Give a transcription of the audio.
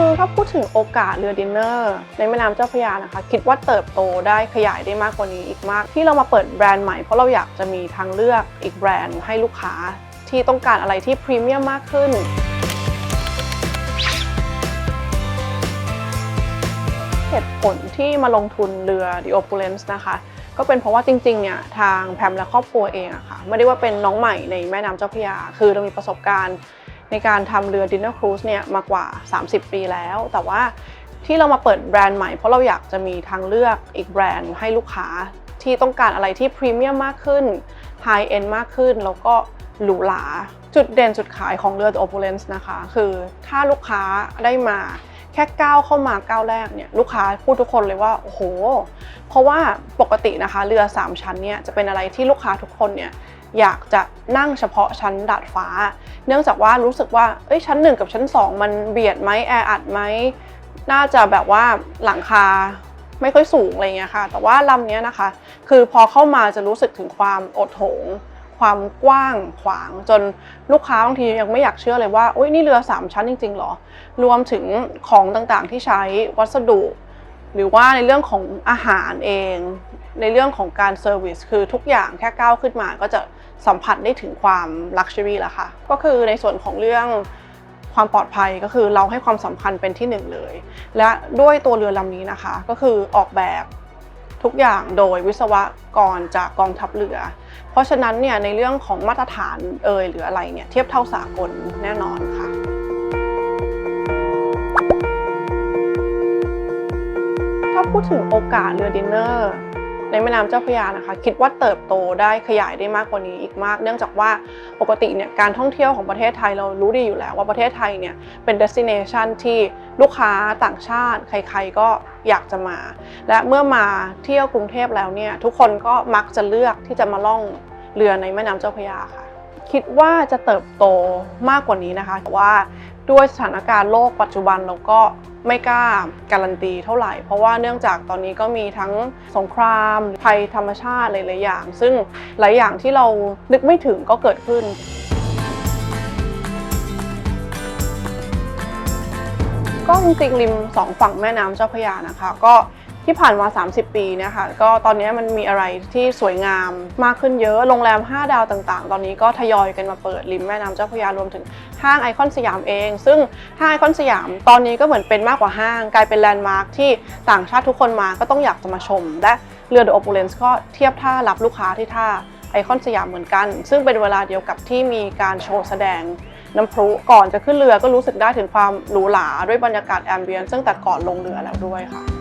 คือถ้าพูดถึงโอกาสเรือดินเนอร์ในแม่น้ำเจ้าพระยานะคะ คิดว่าเติบโตได้ขยายได้มากกว่านี้อีกมาก ที่เรามาเปิดแบรนด์ใหม่เพราะเราอยากจะมีทางเลือกอีกแบรนด์ให้ลูกค้าที่ต้องการอะไรที่พรีเมียมมากขึ้นเหตุผลที่มาลงทุนเรือ The Opulence นะคะ ก็เป็นเพราะว่าจริงๆเนี่ยทางแพมและครอบครัวเองอะค่ะไม่ได้ว่าเป็นน้องใหม่ในแม่น้ำเจ้าพระยา คือเรามีประสบการณ์ ในการทำเรือ Dinner Cruise เนี่ยมากว่า 30 ปีแล้ว แต่ว่าที่เรามาเปิดแบรนด์ใหม่เพราะเราอยากจะมีทางเลือกอีกแบรนด์ให้ลูกค้าที่ต้องการอะไรที่พรีเมียมมากขึ้นไฮเอ็นมากขึ้น แล้วก็หรูหราจุดเด่นจุดขายของเรือ The Opulence นะคะ คือถ้าลูกค้าได้มาแค่ก้าวเข้ามาก้าวแรกเนี่ยลูกค้าพูดทุกคนเลยว่าโอ้โห เพราะว่าปกตินะคะเรือ 3 ชั้นเนี่ยจะเป็นอะไรที่ลูกค้าทุกคนเนี่ย อยากจะนั่งเฉพาะชั้นดาดฟ้า เนื่องจากว่ารู้สึกว่าเอ้ยชั้น 1 กับชั้น 2 มันเบียดไหมแออัดไหมน่าจะแบบว่าหลังคาไม่ค่อยสูงอะไรเงี้ยค่ะ แต่ว่าลำนี้นะคะ คือพอเข้ามาจะรู้สึกถึงความอดโถง ความกว้างขวางจนลูกค้าบางทียังไม่อยากเชื่อเลยว่าอุ้ยนี่เรือ 3 ชั้นจริงๆหรอ รวมถึงของต่างๆที่ใช้วัสดุ หรือว่าในเรื่องของอาหารเอง ในเรื่องของการเซอร์วิสคือทุกอย่างแค่ก้าวขึ้นมาก็จะ สัมผัสได้ถึงความลักชัวรี่แล้วค่ะ ก็คือในส่วนของเรื่องความปลอดภัยก็คือเราให้ความสำคัญเป็นที่หนึ่งเลย และด้วยตัวเรือลำนี้นะคะ ก็คือออกแบบทุกอย่างโดยวิศวกรจากกองทัพเรือ เพราะฉะนั้นเนี่ยในเรื่องของมาตรฐานเอยหรืออะไรเนี่ยเทียบเท่าสากลแน่นอนค่ะถ้าพูดถึงโอกาสเรือดินเนอร์ ในแม่น้ำเจ้าพระยานะคะ คิดว่าเติบโตได้ขยายได้มากกว่านี้อีกมาก เนื่องจากว่าปกติเนี่ยการท่องเที่ยวของประเทศไทยเรารู้ดีอยู่แล้วว่าประเทศไทยเนี่ยเป็น destination ที่ลูกค้าต่างชาติใครๆก็อยากจะมา และเมื่อมาเที่ยวกรุงเทพแล้วเนี่ยทุกคนก็มักจะเลือกที่จะมาล่องเรือในแม่น้ำเจ้าพระยาค่ะ คิดว่าจะเติบโตมากกว่านี้นะคะแต่ว่า ด้วยสถานการณ์โลกปัจจุบันเราก็ไม่กล้าการันตีเท่าไหร่ เพราะว่าเนื่องจากตอนนี้ก็มีทั้งสงครามภัยธรรมชาติหลายๆอย่าง ซึ่งหลายอย่างที่เรานึกไม่ถึงก็เกิดขึ้นก็จริงๆริมสองฝั่งแม่น้ำเจ้าพระยานะคะ ก็ ที่ผ่านมา 30 ปีนะคะก็ตอนนี้มันมีอะไรที่สวยงามมากขึ้นเยอะ โรงแรม 5 ดาวต่างๆ ตอนนี้ก็ทยอยกันมาเปิดริมแม่น้ำเจ้าพระยารวมถึงห้างไอคอนสยามเอง ซึ่งห้างไอคอนสยามตอนนี้ก็เหมือนเป็นมากกว่าห้าง กลายเป็นแลนด์มาร์คที่ต่างชาติทุกคนมาก็ต้องอยากจะมาชม และเรือเดอะโอปูเลนส์ก็เทียบท่ารับลูกค้าที่ท่าไอคอนสยามเหมือนกัน ซึ่งเป็นเวลาเดียวกับที่มีการโชว์แสดงน้ำพุก่อนจะขึ้นเรือก็รู้สึกได้ถึงความหรูหราด้วยบรรยากาศแอมเบียนซ์ตั้งแต่ก่อนลงเรือแล้วด้วยค่ะ